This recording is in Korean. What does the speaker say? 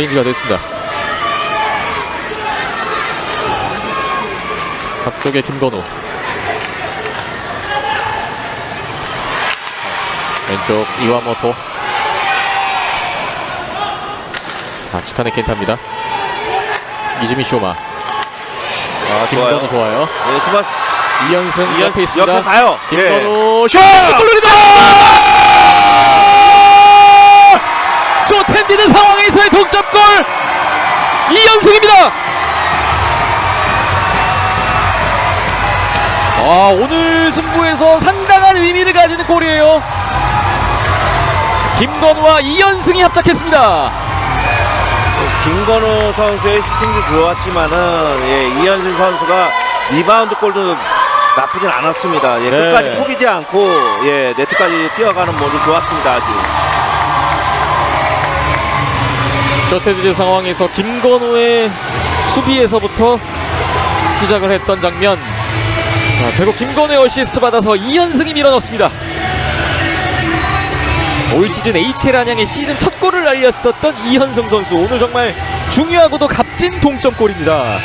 체인지가 됐습니다. 앞쪽에 김건우. 왼쪽 이와모토. 아, 치카네 켄타입니다. 이즈미 쇼마. 아, 김건우 좋아요. 네, 수고 이현승 이현 옆에 있습니다. 옆에 가요. 예. 김건우 슛! 골입니다! 쇼텐디는 상황에서의 동점골 이현승입니다. 아, 오늘 승부에서 상당한 의미를 가지는 골이에요. 김건우와 이현승이 합작했습니다. 김건우 선수의 슈팅도 좋았지만은 예, 이현승 선수가 리바운드 골도 나쁘진 않았습니다. 예, 네. 끝까지 포기지 않고 예, 네트까지 뛰어가는 모습 좋았습니다. 아주. 쇼텐디 상황에서 김건우의 수비에서부터 시작을 했던 장면. 자, 결국 김건우의 어시스트 받아서 이현승이 밀어넣습니다. 올 시즌 HL 안양의 시즌 첫 골을 날렸었던 이현승 선수 오늘 정말 중요하고도 값진 동점골입니다.